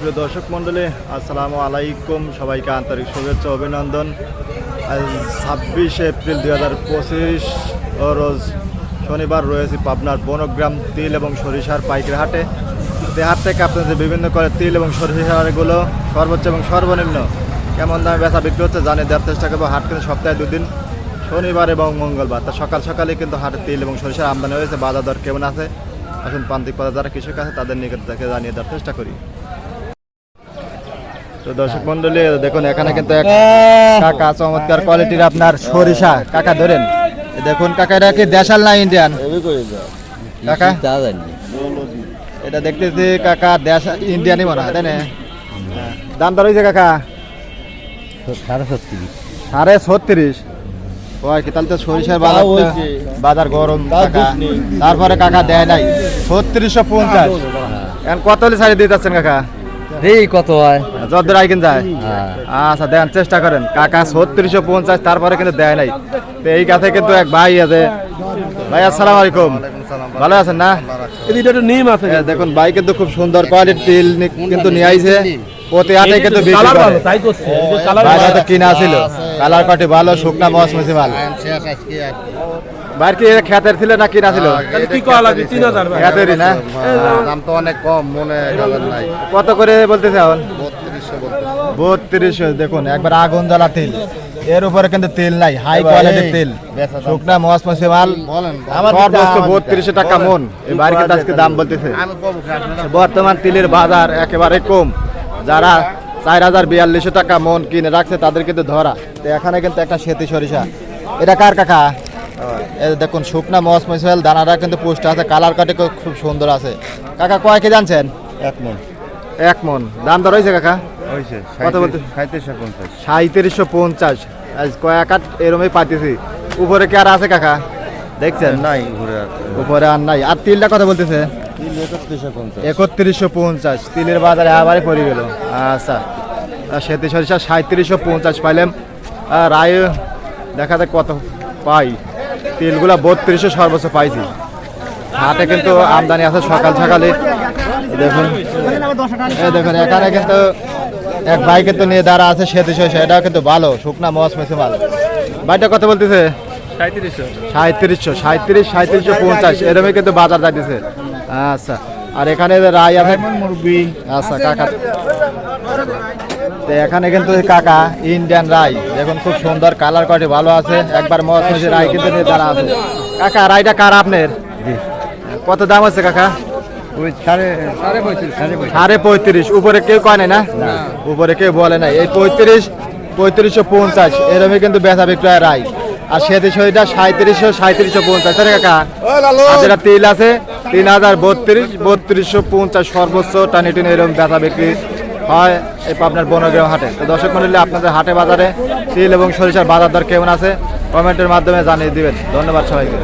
প্রিয় দর্শক মণ্ডলী, আসসালামু আলাইকুম। সবাইকে আন্তরিক শুভেচ্ছা, অভিনন্দন। আজ ছাব্বিশে এপ্রিল দুই হাজার পঁচিশ রোজ শনিবার রয়েছে পাবনার বনগ্রাম তিল এবং সরিষার পাইকারি হাটে হাট থেকে আপনাদের বিভিন্ন করে তিল এবং সরিষারগুলো সর্বোচ্চ এবং সর্বনিম্ন কেমন দামে ব্যথা বিক্রি হচ্ছে জানিয়ে দেওয়ার চেষ্টা করব। হাট কিন্তু সপ্তাহে দুদিন, শনিবার এবং মঙ্গলবার। তা সকাল সকালে কিন্তু হাটে তিল এবং সরিষার আমদানি হয়েছে। বাজার দর কেমন আছে? এখন প্রান্তিক পদে যারা কৃষক আছে, তাদের নিকট থেকে জানিয়ে দেওয়ার চেষ্টা করি। তো দর্শক মন্ডলী দেখুন এখানে কিন্তু এক কাকা চমৎকার কোয়ালিটির আপনার সরিষা। কাকা ধরেন। দেখুন কাকা এটা কি দেশাল না ইন্ডিয়ান? কাকা? এটা দেখতেছি কাকা দেশ ইন্ডিয়ানই মনে হয় তাই না। দাম দর হয়েছে কাকা? সাড়ে ছত্রিশ। সাড়ে ছত্রিশ? ওই কি তাহলে তো সরিষার বাজার বাজার গরম কাকা। তারপরে কাকা দেয় নাই। ছত্রিশশো পঞ্চাশ। এখন কত হলে শাড়ি দিয়ে যাচ্ছেন কাকা? এই কত হয়? যদ্দূর আইকেন যায় হ্যাঁ। আচ্ছা দেন চেষ্টা করেন। কাকা ছত্রিশশো পঞ্চাশ তারপরে কিন্তু দেয় নাই। তো এই কাছে কিন্তু এক ভাই আছে। ভাই আসসালাম আলাইকুম। ভালো আছেন না? এদিকে একটু নিম আছে। দেখুন ভাই কিন্তু খুব সুন্দর কোয়ালিটির তিল কিন্তু নিয়ে আইছে। প্রতি আটে কিন্তু তাই করছে। কিনা ছিল। কালার কাটি ভালো শুকনা মস মসি ভালো কি। এটা খ্যাতের ছিল না কিনা ছিল? কি কয়া লাগে তিন হাজার ভাই। খ্যাতেরই না? দাম তো অনেক কম মনে নাই। কত করে বলতেছে এখন? বত্রিশশো দেখুন একবার আগুন জ্বালা তেল। এর উপরে কিন্তু তেল নাই হাই কোয়ালিটির তেল। শুকনা মস মসি মাল সর্বোচ্চ বত্রিশশো টাকা মন। এই বাড়ি আজকে দাম বলতেছে। বর্তমান তেলের বাজার একেবারে কম। যারা চার হাজার বিয়াল্লিশশো টাকা মন কিনে রাখছে তাদের কিন্তু ধরা। এখানে কিন্তু একটা সেতি সরিষা। এটা কার কাকা? দেখুন শুকনা মস মশাল দানাটা কিন্তু পুষ্ট আছে কালার কাটে খুব সুন্দর আছে। কাকা কয় কি জানছেন? এক মন। এক মন। দাম দর হয়েছে কাকা? সাঁত্রিশশো পঞ্চাশ। আজ কয়েক আট এরমই পাইতেছি। উপরে কি আর আছে কাকা? দেখছেন? নাই উপরে আর নাই। আর তিলটা কথা বলতেছে? একত্রিশশো পঞ্চাশ। তিলের বাজারে আবারই পড়ে গেল। আচ্ছা। আর সরিষা সাঁত্রিশশো পঞ্চাশ পাইলাম আর রায় দেখা যাক কত পাই। তিলগুলা বত্রিশশো সর্বোচ্চ পাইছি। হাটে কিন্তু আমদানি আছে সকাল সকালে। দেখুন দেখুন এখানে কিন্তু এক ভাই কিন্তু নিয়ে দাঁড়া আছে সে সরিষা এটাও কিন্তু ভালো শুকনা মস মেসে মাল। ভাইটা কত বলতেছে? সাঁত্রিশশো সাঁত্রিশশো সাঁত্রিশ সাঁত্রিশশো পঞ্চাশ। এরকমই কিন্তু বাজার যাইতেছে। আচ্ছা আর এখানে যে রায় আছে মুরগি আচ্ছা কাকা। তো এখানে কিন্তু কাকা ইন্ডিয়ান রাই। দেখুন খুব সুন্দর কালার কোয়ালিটি ভালো আছে। একবার মসি রাই কিন্তু দাঁড়া আছে। কাকা রাইটা কার আপনার? কত দাম আছে কাকা? সাড়ে পঁয়ত্রিশ উপরে কেউ কয় না? উপরে কেউ বলে না এই পঁয়ত্রিশ পঁয়ত্রিশশো পঞ্চাশ এরমই কিন্তু বেচা বিক্রয় রায়। আর সেটি সইটা সাঁত্রিশশো সাঁত্রিশশো পঞ্চাশ। কাকা? যেটা তিল আছে তিন হাজার বত্রিশ বত্রিশশো পঞ্চাশ সর্বোচ্চ টানি টেনে এরকম বেচা বিক্রি হয় এই পাবনার বনগ্রাম হাটে। তো দর্শক মন্ডলী, আপনাদের হাটে বাজারে তিল এবং সরিষার বাজার দর কেমন আছে? কমেন্টের মাধ্যমে জানিয়ে দিবেন। ধন্যবাদ সবাইকে।